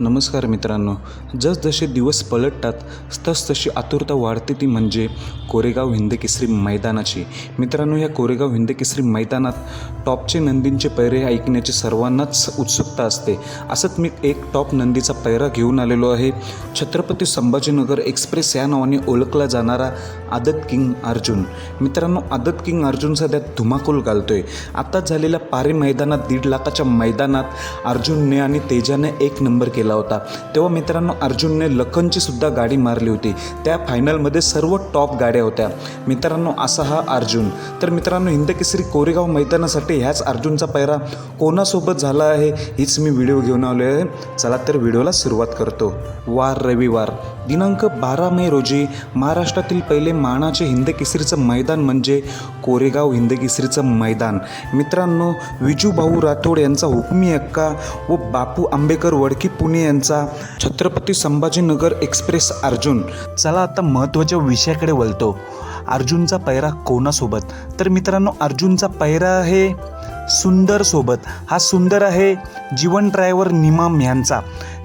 नमस्कार मित्रांनो जसजसे दिवस पलटतात तसतशी आतुरता वाढते ती म्हणजे कोरेगाव हिंदकेसरी मैदानाची. मित्रांनो या कोरेगाव हिंदकेसरी मैदानात टॉपचे नंदींचे पैरे ऐकण्याची सर्वांनाच उत्सुकता असते. असंच मी एक टॉप नंदीचा पैरा घेऊन आलेलो आहे. छत्रपती संभाजीनगर एक्सप्रेस या नावाने ओळखला जाणारा आदत किंग अर्जुन. मित्रांनो आदत किंग अर्जुन सध्या धुमाकूल घालतोय. आता झालेल्या पारे मैदानात दीड लाखाच्या मैदानात अर्जुनने आणि तेजाने एक नंबर केला. होता. तेव्हा मित्रांनो अर्जुनने लखनची सुद्धा गाडी मारली होती. त्या फायनलमध्ये सर्व टॉप गाड्या होत्या. मित्रांनो असा हा अर्जुन. तर मित्रांनो हिंदकेसरी कोरेगाव मैदानासाठी ह्याच अर्जुनचा पैरा कोणासोबत झाला आहे हीच मी व्हिडिओ घेऊन आलो आहे चला तर व्हिडिओला सुरुवात करतो. वार रविवार. दिनांक बारा मे रोजी महाराष्ट्रातील पहिले मानाचे हिंदकेसरीचं मैदान म्हणजे कोरेगाव हिंदकेसरीचं मैदान. मित्रांनो विजूभाऊ राठोड यांचा हुकमी हक्का व बापू आंबेकर वडकी पुणे यांचा छत्रपती संभाजीनगर एक्सप्रेस अर्जुन. चला आता महत्त्वाच्या विषयाकडे वळतो. अर्जुनचा पैरा कोणासोबत? तर मित्रांनो अर्जुनचा पैरा हे सुंदर सोबत. हा सुंदर आहे जीवन ड्रायव्हर निमाम यांचा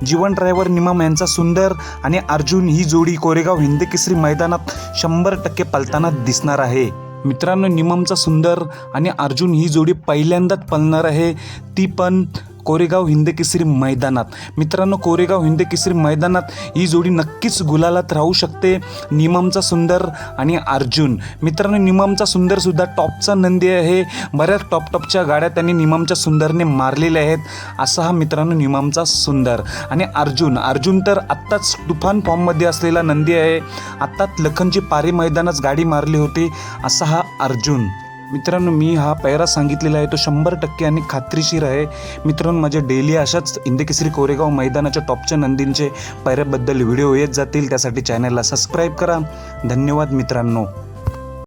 जीवन ड्रायव्हर निमाम यांचा सुंदर आणि अर्जुन ही जोडी कोरेगाव हिंदकेसरी मैदानात शंभर टक्के पलताना दिसणार आहे. मित्रांनो निममचा सुंदर आणि अर्जुन ही जोडी पहिल्यांदाच पळणार आहे. ती पण कोरेगाव हिंदकेसरी मैदानात. मित्रांनो कोरेगाव हिंदकेसरी मैदानात ही जोडी नक्कीच गुलालात राहू शकते. निममचा सुंदर आणि अर्जुन. मित्रांनो निममचा सुंदरसुद्धा टॉपचा नंदी आहे. बऱ्याच टॉप टॉपच्या गाड्या त्यांनी निममच्या सुंदरने मारलेल्या आहेत. असा हा मित्रांनो निममचा सुंदर आणि अर्जुन. अर्जुन तर आत्ताच तुफान फॉर्ममध्ये असलेला नंदी आहे. आत्ताच लखनची पारी मैदानात गाडी मारली होती. असा हा अर्जुन. मित्रांनो मी हा पैरा सांगितलेला आहे तो शंभर टक्के आणि खात्रीशीर आहे. मित्रांनो माझे डेली अशाच इंदकेसरी कोरेगाव मैदानाच्या टॉपच्या नंदींचे पैऱ्याबद्दल व्हिडिओ येत जातील त्यासाठी चॅनलला सबस्क्राईब करा. धन्यवाद मित्रांनो.